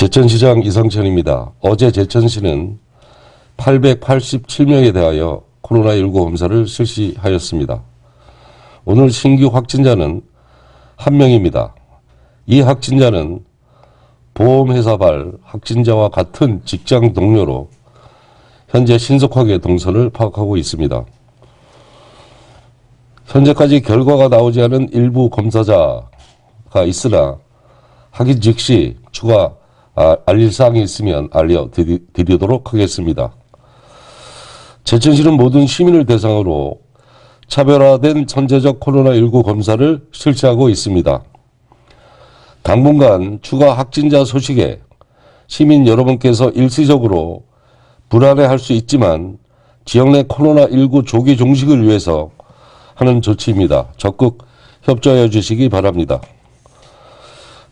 제천시장 이상천입니다. 어제 제천시는 887명에 대하여 코로나19 검사를 실시하였습니다. 오늘 신규 확진자는 한 명입니다. 이 확진자는 보험회사발 확진자와 같은 직장 동료로 현재 신속하게 동선을 파악하고 있습니다. 현재까지 결과가 나오지 않은 일부 검사자가 있으나 확인 즉시 추가 아, 알릴 사항이 있으면 알려드리도록 하겠습니다. 제천시는 모든 시민을 대상으로 차별화된 선제적 코로나19 검사를 실시하고 있습니다. 당분간 추가 확진자 소식에 시민 여러분께서 일시적으로 불안해할 수 있지만 지역 내 코로나19 조기 종식을 위해서 하는 조치입니다. 적극 협조해 주시기 바랍니다.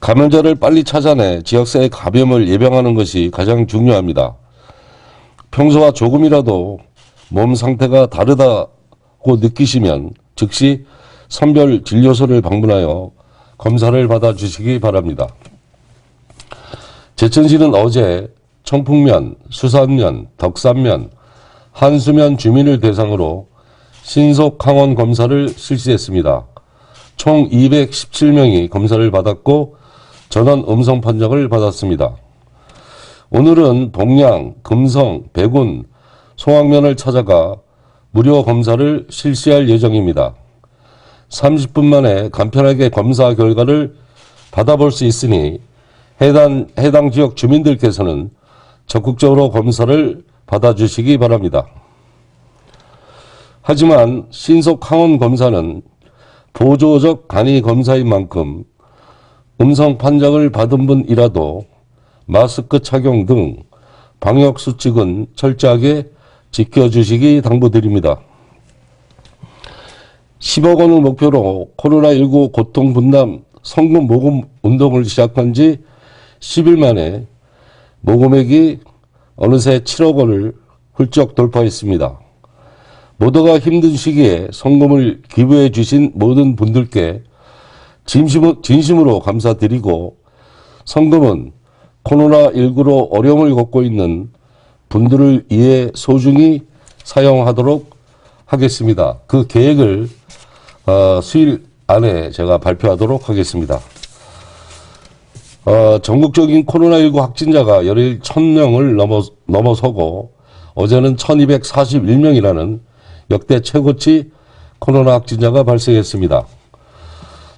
감염자를 빨리 찾아내 지역사회 감염을 예방하는 것이 가장 중요합니다. 평소와 조금이라도 몸 상태가 다르다고 느끼시면 즉시 선별 진료소를 방문하여 검사를 받아 주시기 바랍니다. 제천시는 어제 청풍면, 수산면, 덕산면, 한수면 주민을 대상으로 신속 항원 검사를 실시했습니다. 총 217명이 검사를 받았고 전원 음성 판정을 받았습니다. 오늘은 봉양, 금성, 백운, 송악면을 찾아가 무료 검사를 실시할 예정입니다. 30분 만에 간편하게 검사 결과를 받아볼 수 있으니 해당, 해당 지역 주민들께서는 적극적으로 검사를 받아주시기 바랍니다. 하지만 신속 항원 검사는 보조적 간이 검사인 만큼 음성 판정을 받은 분이라도 마스크 착용 등 방역 수칙은 철저하게 지켜주시기 당부드립니다. 10억 원을 목표로 코로나19 고통 분담 성금 모금 운동을 시작한 지 10일 만에 모금액이 어느새 7억 원을 훌쩍 돌파했습니다. 모두가 힘든 시기에 성금을 기부해 주신 모든 분들께 진심, 진심으로 감사드리고 성금은 코로나19로 어려움을 겪고 있는 분들을 위해 소중히 사용하도록 하겠습니다. 그 계획을 어, 수일 안에 제가 발표하도록 하겠습니다. 어, 전국적인 코로나19 확진자가 열일 1000명을 넘어, 넘어서고 어제는 1241명이라는 역대 최고치 코로나 확진자가 발생했습니다.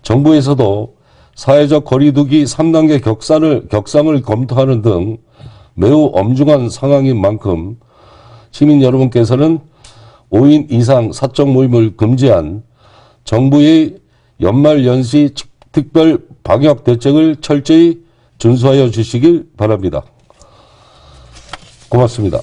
정부에서도 사회적 거리두기 3단계 격산을, 격상을 검토하는 등 매우 엄중한 상황인 만큼 시민 여러분께서는 5인 이상 사적 모임을 금지한 정부의 연말 연시 특별 방역 대책을 철저히 준수하여 주시길 바랍니다. 고맙습니다.